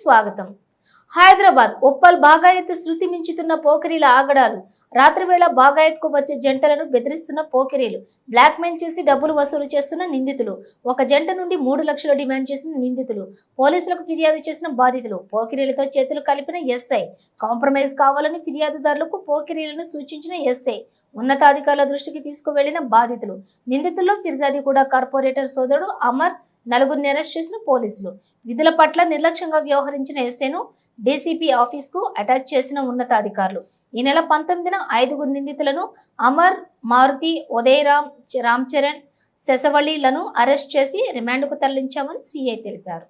స్వాగతం. హైదరాబాద్ ఉప్పల్ బాగాయత్ శృతి మించుతున్న పోకిరీల ఆగడాలు రాత్రివేళ బాగాయత్కు వచ్చే జంటలను బెదిరిస్తున్న పోకిరీలు బ్లాక్మెయిల్ చేసి డబ్బులు వసూలు చేస్తున్న నిందితులు ఒక జంట నుండి మూడు లక్షలు డిమాండ్ చేసిన నిందితులు పోలీసులకు ఫిర్యాదు చేసిన బాధితులు పోకిరీలతో చేతులు కలిపిన ఎస్ఐ కాంప్రమైజ్ కావాలని ఫిర్యాదుదారులకు పోకిరీలను సూచించిన ఎస్ఐ ఉన్నతాధికారుల దృష్టికి తీసుకువెళ్ళిన బాధితులు నిందితుల్లో ఫిర్జాది కూడా కార్పొరేటర్ సోదరుడు అమర్ నలుగురిని అరెస్ట్ చేసిన పోలీసులు. విధుల పట్ల నిర్లక్ష్యంగా వ్యవహరించిన ఎస్ఏను డీసీపీ ఆఫీస్కు అటాచ్ చేసిన ఉన్నతాధికారులు. ఈ నెల పంతొమ్మిదిన ఐదుగురు నిందితులను అమర్ మారుతి ఉదయరామ్ రామ్ చరణ్ శశవళిలను అరెస్ట్ చేసి రిమాండ్కు తరలించామని సీఐ తెలిపారు.